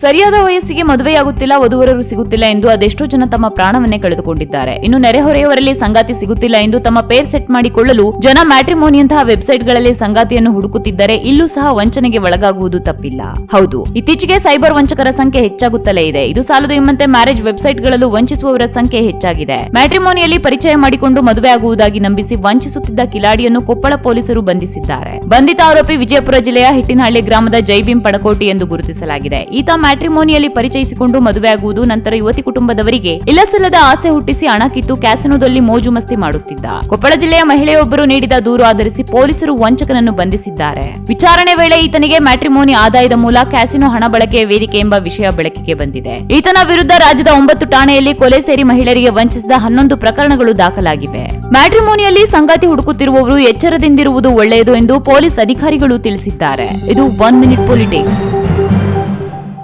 ಸರಿಯಾದ ವಯಸ್ಸಿಗೆ ಮದುವೆಯಾಗುತ್ತಿಲ್ಲ, ವಧುವರರು ಸಿಗುತ್ತಿಲ್ಲ ಎಂದು ಅದೆಷ್ಟೋ ಜನ ತಮ್ಮ ಪ್ರಾಣವನ್ನೇ ಕಳೆದುಕೊಂಡಿದ್ದಾರೆ. ಇನ್ನು ನೆರೆಹೊರೆಯವರಲ್ಲಿ ಸಂಗಾತಿ ಸಿಗುತ್ತಿಲ್ಲ ಎಂದು ತಮ್ಮ ಪೇರ್ ಸೆಟ್ ಮಾಡಿಕೊಳ್ಳಲು ಜನ ಮ್ಯಾಟ್ರಿಮೋನಿಯಂತಹ ವೆಬ್ಸೈಟ್ಗಳಲ್ಲಿ ಸಂಗಾತಿಯನ್ನು ಹುಡುಕುತ್ತಿದ್ದರೆ ಇಲ್ಲೂ ಸಹ ವಂಚನೆಗೆ ಒಳಗಾಗುವುದು ತಪ್ಪಿಲ್ಲ. ಹೌದು, ಇತ್ತೀಚೆಗೆ ಸೈಬರ್ ವಂಚಕರ ಸಂಖ್ಯೆ ಹೆಚ್ಚಾಗುತ್ತಲೇ ಇದೆ. ಇದು ಸಾಲದು ಎಂಬಂತೆ ಮ್ಯಾರೇಜ್ ವೆಬ್ಸೈಟ್ಗಳಲ್ಲೂ ವಂಚಿಸುವವರ ಸಂಖ್ಯೆ ಹೆಚ್ಚಾಗಿದೆ. ಮ್ಯಾಟ್ರಿಮೋನಿಯಲ್ಲಿ ಪರಿಚಯ ಮಾಡಿಕೊಂಡು ಮದುವೆ ಆಗುವುದಾಗಿ ನಂಬಿಸಿ ವಂಚಿಸುತ್ತಿದ್ದ ಕಿಲಾಡಿಯನ್ನು ಕೊಪ್ಪಳ ಪೊಲೀಸರು ಬಂಧಿಸಿದ್ದಾರೆ. ಬಂಧಿತ ಆರೋಪಿ ವಿಜಯಪುರ ಜಿಲ್ಲೆಯ ಹಿಟ್ಟಿನಹಳ್ಳಿ ಗ್ರಾಮದ ಜೈಭೀಮ್ ಪಡಕೋಟಿ ಎಂದು ಗುರುತಿಸಲಾಗಿದೆ. ಈತ ಮ್ಯಾಟ್ರಿಮೋನಿಯಲ್ಲಿ ಪರಿಚಯಿಸಿಕೊಂಡು ಮದುವೆಯಾಗುವುದು ನಂತರ ಯುವತಿ ಕುಟುಂಬದವರಿಗೆ ಇಲ್ಲಸಲ್ಲದ ಆಸೆ ಹುಟ್ಟಿಸಿ ಹಣ ಕಿತ್ತು ಕ್ಯಾಸಿನೋದಲ್ಲಿ ಮೋಜು ಮಸ್ತಿ ಮಾಡುತ್ತಿದ್ದ. ಕೊಪ್ಪಳ ಜಿಲ್ಲೆಯ ಮಹಿಳೆಯೊಬ್ಬರು ನೀಡಿದ ದೂರು ಆಧರಿಸಿ ಪೊಲೀಸರು ವಂಚಕನನ್ನು ಬಂಧಿಸಿದ್ದಾರೆ. ವಿಚಾರಣೆ ವೇಳೆ ಈತನಿಗೆ ಮ್ಯಾಟ್ರಿಮೋನಿ ಆದಾಯದ ಮೂಲ ಕ್ಯಾಸಿನೋ ಹಣ ಬಳಕೆಯ ವೇದಿಕೆ ಎಂಬ ವಿಷಯ ಬೆಳಕಿಗೆ ಬಂದಿದೆ. ಈತನ ವಿರುದ್ಧ ರಾಜ್ಯದ ಒಂಬತ್ತು ಠಾಣೆಯಲ್ಲಿ ಕೊಲೆ ಸೇರಿ ಮಹಿಳೆಯರಿಗೆ ವಂಚಿಸಿದ ಹನ್ನೊಂದು ಪ್ರಕರಣಗಳು ದಾಖಲಾಗಿವೆ. ಮ್ಯಾಟ್ರಿಮೋನಿಯಲ್ಲಿ ಸಂಗಾತಿ ಹುಡುಕುತ್ತಿರುವವರು ಎಚ್ಚರದಿಂದಿರುವುದು ಒಳ್ಳೆಯದು ಎಂದು ಪೊಲೀಸ್ ಅಧಿಕಾರಿಗಳು ತಿಳಿಸಿದ್ದಾರೆ. ಇದು ಒನ್ ಮಿನಿಟ್ ಪೊಲಿಟಿಕ್ಸ್